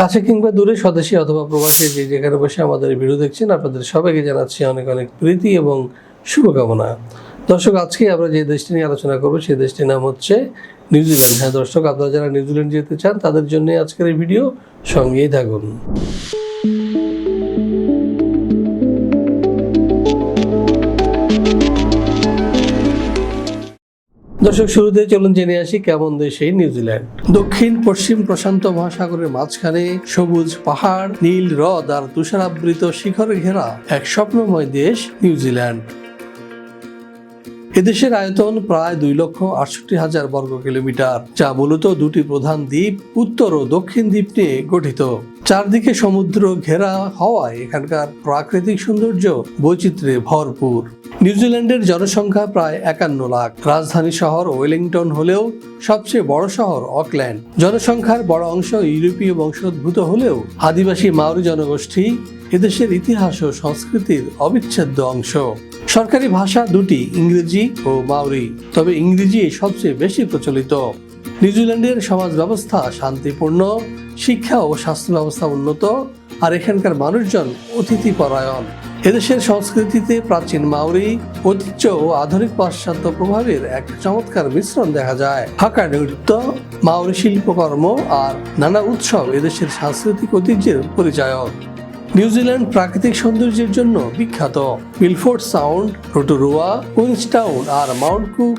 কাছে কিংবা দূরে স্বদেশী অথবা প্রবাসী যে যেখানে বসে আমাদের ভিডিও দেখছেন, আপনাদের সবাইকে জানাচ্ছি অনেক অনেক প্রীতি এবং শুভকামনা। দর্শক, আজকে আমরা যে দেশটি নিয়ে আলোচনা করব সেই দেশটির নাম হচ্ছে নিউজিল্যান্ড। হ্যাঁ দর্শক, আপনারা যারা নিউজিল্যান্ড যেতে চান, তাদের জন্য আজকের এই ভিডিও সঙ্গেই থাকুন। দর্শক, শুরুতে চলুন জেনে আসি কেমন দেশ নিউজিল্যান্ড দক্ষিণ, পশ্চিম প্রশান্ত মহাসাগরের মাঝখানে সবুজ পাহাড়, নীল হ্রদ আর তুষারাবৃত শিখরে ঘেরা এক স্বপ্নময় দেশ নিউজিল্যান্ড এদেশের আয়তন প্রায় দুই লক্ষ আটষট্টি হাজার বর্গ কিলোমিটার, যা মূলত দুটি প্রধান দ্বীপ, উত্তর ও দক্ষিণ দ্বীপ নিয়ে গঠিত। চারদিকে সমুদ্র ঘেরা হওয়ায় এখানকার প্রাকৃতিক সৌন্দর্য বৈচিত্র্যে ভরপুর। নিউজিল্যান্ডের জনসংখ্যা প্রায় একান্ন লাখ। রাজধানী শহর ওয়েলিংটন হলেও সবচেয়ে বড় শহর অকল্যান্ড। জনসংখ্যার বড় অংশ ইউরোপীয় বংশোদ্ভূত হলেও আদিবাসী মাওরি জনগোষ্ঠী এদেশের ইতিহাস ও সংস্কৃতির অবিচ্ছেদ্য অংশ। সরকারি ভাষা দুটি, ইংরেজি ও মাওরি। তবে ইংরেজি সবচেয়ে বেশি প্রচলিত। নিউজিল্যান্ডের সমাজ ব্যবস্থা শান্তিপূর্ণ, শিক্ষা ও স্বাস্থ্য ব্যবস্থা উন্নত, আর এখানকার মানুষজন অতিথি পরায়ণ এদেশের সংস্কৃতিতে প্রাচীন মাউরি ঐতিহ্য ও আধুনিক পাশ্চাত্য প্রভাবের এক চমৎকার মিশ্রণ দেখা যায়। হাকা নৃত্য মাউরি শিল্পকর্ম আর নানা উৎসব এদেশের সাংস্কৃতিক ঐতিহ্যের পরিচায়ক। নিউজিল্যান্ড প্রাকৃতিক সৌন্দর্যের জন্য বিখ্যাত। বিলফোর্ড সাউন্ড, রোটোরুয়া, কুইন্সটাউন আর মাউন্ট কুক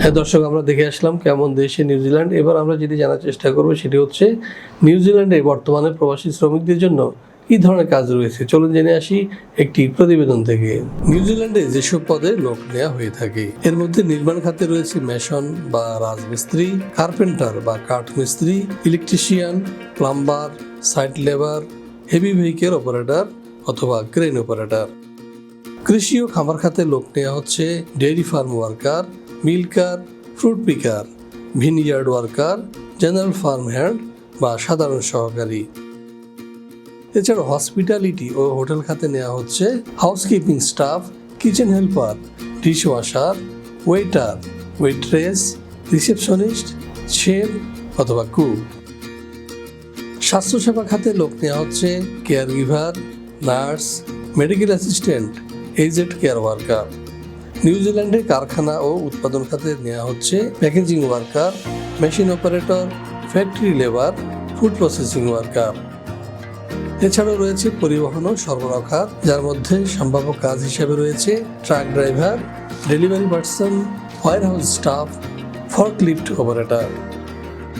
হ্যাঁ দর্শক, আমরা দেখে আসলাম কেমন দেশে নিউজিল্যান্ড এবার আমরা যেটি জানার চেষ্টা করব সেটি হচ্ছে নিউজিল্যান্ডে বর্তমানে প্রবাসী শ্রমিকদের জন্য কি ধরনের কাজ রয়েছে? চলুন জেনে আসি একটি প্রতিবেদন থেকে। নিউজিল্যান্ডে যেসব পদে লোক নেওয়া হয়ে থাকে, এর মধ্যে নির্মাণ খাতে রয়েছে মেশন বা রাজমিস্ত্রি, কার্পেন্টার বা কাঠ মিস্ত্রি electrician, plumber, site labour, heavy vehicle operator অথবা ক্রেন অপারেটর। কৃষি ও খামার খাতে লোক নেওয়া হচ্ছে dairy farm worker milker, fruit picker vineyard worker, general farm hand বা সাধারণ সহকারী। এছাড়া হসপিটালিটি ও হোটেল খাতে নেওয়া হচ্ছে housekeeping staff, kitchen helper dish washer waiter, waitress, receptionist, chef অথবা কুক। স্বাস্থ্যসেবা খাতে লোক নেওয়া হচ্ছে care giver nurse, medical assistant, aged care worker. নিউজিল্যান্ডের কারখানা ও উৎপাদন খাতে নেওয়া হচ্ছে packaging worker, machine operator, factory labour, food processing worker. এছাড়াও রয়েছে পরিবহন ও সরবরাহ খাত, যার মধ্যে সম্ভাব্য কাজ হিসেবে রয়েছে truck driver, delivery person warehouse staff, forklift operator.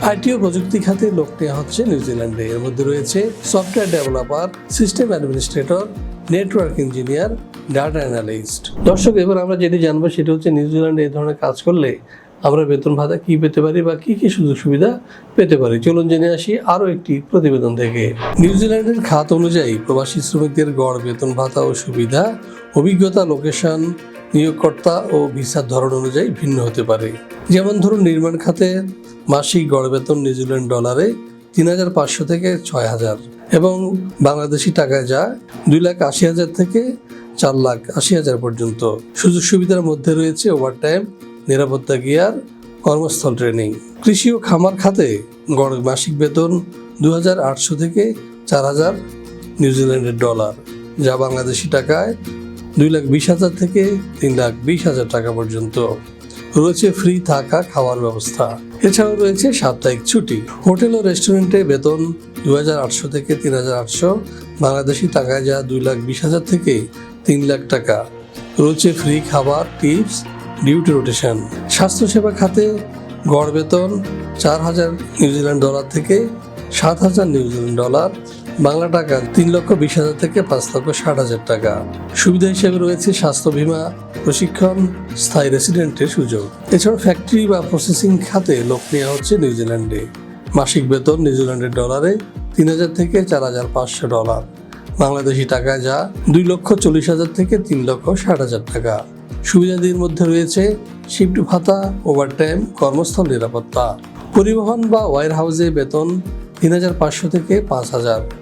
IT ও প্রযুক্তি খাতে লোক নেওয়া হচ্ছে নিউজিল্যান্ডে এর মধ্যে রয়েছে software developer, system administrator network engineer data analyst দর্শক, এবার আমরা যেটি জানব সেটা হচ্ছে নিউজিল্যান্ডে এই ধরনের কাজ করলে আমরা বেতন ভাতা কি পেতে পারি বা কি কি সুযোগ সুবিধা পেতে পারি? চলুন জেনে আসি আরও একটি প্রতিবেদন থেকে। নিউজিল্যান্ডের খাত অনুযায়ী প্রবাসী শ্রমিকদের গড়, বেতন ভাতা ও সুবিধা, অভিজ্ঞতা লোকেশন নিয়োগকর্তা ও ভিসার ধরন অনুযায়ী ভিন্ন হতে পারে। যেমন ধরুন, নির্মাণ খাতে মাসিক গড় বেতন নিউজিল্যান্ড ডলারে তিন হাজার পাঁচশো থেকে ছয় হাজার। এবং বাংলাদেশি টাকায় যা দুই লাখ আশি হাজার থেকে চার লাখ আশি হাজার পর্যন্ত। সুযোগ সুবিধার মধ্যে রয়েছে ওভারটাইম নিরাপত্তা গিয়ার, কর্মস্থল ট্রেনিং কৃষি ও খামার খাতে গড় মাসিক বেতন দু হাজার আটশো থেকে চার হাজার নিউজিল্যান্ডের ডলার যা বাংলাদেশি টাকায় দুই লাখ বিশ হাজার থেকে তিন লাখ বিশ হাজার টাকা পর্যন্ত। রয়েছে ফ্রি থাকা খাওয়ার ব্যবস্থা। এছাড়াও রয়েছে সাপ্তাহিক ছুটি। হোটেল ও রেস্টুরেন্টে বেতন দু হাজার আটশো থেকে তিন হাজার আটশো, বাংলাদেশি টাকায় যা দুই লাখ বিশ হাজার থেকে তিন লাখ টাকা। রয়েছে ফ্রি খাবার, টিপস, ডিউটি রোটেশন। স্বাস্থ্যসেবা খাতে গড় বেতন চার হাজার নিউজিল্যান্ড ডলার থেকে সাত হাজার নিউজিল্যান্ড ডলার, বাংলা টাকা তিন লক্ষ বিশ হাজার থেকে পাঁচ লক্ষ ষাট হাজার টাকা। সুবিধা হিসেবে রয়েছে স্বাস্থ্য বীমা প্রশিক্ষণ, স্থায়ী রেসিডেন্টের সুযোগ। এছাড়া ফ্যাক্টরি বা প্রসেসিং খাতে লোক নেওয়া হচ্ছে নিউজিল্যান্ডে। মাসিক বেতন নিউজিল্যান্ডের ডলারে তিন হাজার থেকে চার হাজার পাঁচশো ডলার। বাংলাদেশি টাকায় যা দুই লক্ষ চল্লিশ হাজার থেকে তিন লক্ষ ষাট হাজার টাকা। সুবিধাদির মধ্যে রয়েছে শিফট ভাতা ওভারটাইম কর্মস্থল নিরাপত্তা। পরিবহন বা ওয়ার হাউসে বেতন তিন হাজার পাঁচশো থেকে পাঁচ হাজার।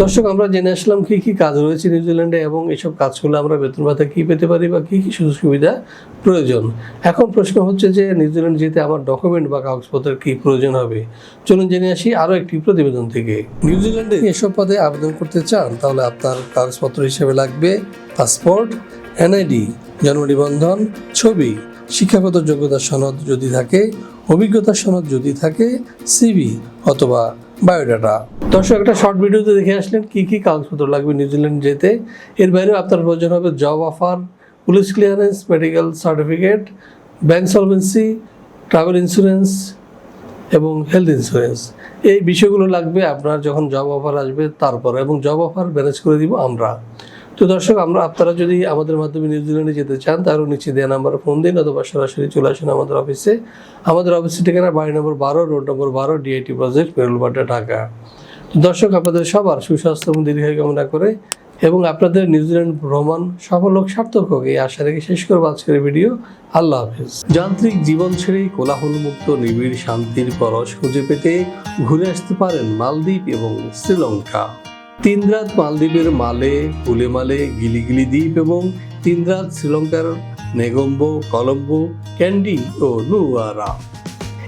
দর্শক আমরা জেনে আসলাম কি কি কাজ রয়েছে নিউজিল্যান্ডে এবং এসব কাজগুলো আমরা বেতন ভাতা কি পেতে পারি বা কি কি সুযোগ সুবিধা প্রয়োজন? এখন প্রশ্ন হচ্ছে যে নিউজিল্যান্ড যেতে আমার ডকুমেন্ট বা কাগজপত্রের কি প্রয়োজন হবে? চলুন জেনে আসি আরও একটি প্রতিবেদন থেকে। নিউজিল্যান্ডে এসব পদে আবেদন করতে চান তাহলে আপনার কাগজপত্র হিসেবে লাগবে পাসপোর্ট এনআইডি জন্ম নিবন্ধন ছবি শিক্ষাগত যোগ্যতা সনদ যদি থাকে অভিজ্ঞতা সনদ যদি থাকে সিভি অথবা বায়োডাটা। দর্শক, একটা শর্ট ভিডিওতে দেখে আসলেন কি কি কাগজপত্র লাগবে নিউজিল্যান্ড যেতে। এর বাইরেও আপনার প্রয়োজন হবে job offer police clearance medical certificate bank solvency travel insurance এবং হেলথ ইন্স্যুরেন্স এই বিষয়গুলো লাগবে আপনার যখন জব অফার আসবে তারপর এবং জব অফার ম্যানেজ করে দিব আমরা। তো দর্শক, আমরা আপনারা যদি আমাদের মাধ্যমে নিউজিল্যান্ডে যেতে চান, তাহলে নিচে দেওয়া নাম্বারে ফোন দিন অথবা সরাসরি চলে আসুন আমাদের অফিসে আমাদের অফিসের ঠিকানা বাড়ি নম্বর বারো রোড নম্বর বারো ডিআইটি প্রজেক্ট বেরুলবাড্ডা ঢাকা দর্শক, আপনাদের সবার সুস্বাস্থ্য এবং দীর্ঘায়ু কামনা করে এবং আপনাদের নিউজিল্যান্ড ভ্রমণ সফল হোক সার্থক হোক, এই আশা রেখে শেষ করব আজকের ভিডিও। আল্লাহ হাফিজ। যান্ত্রিক জীবন ছেড়ে কোলাহলমুক্ত, নিবিড়, শান্তির পরশ খুঁজে পেতে ঘুরে আসতে পারেন মালদ্বীপ এবং শ্রীলঙ্কা। তিন রাত মালদ্বীপের মালে উলেমালে গিলিগিলি দ্বীপ এবং তিন রাত শ্রীলঙ্কার নেগম্বো, কলম্বো, ক্যান্ডি ও নুয়ারা।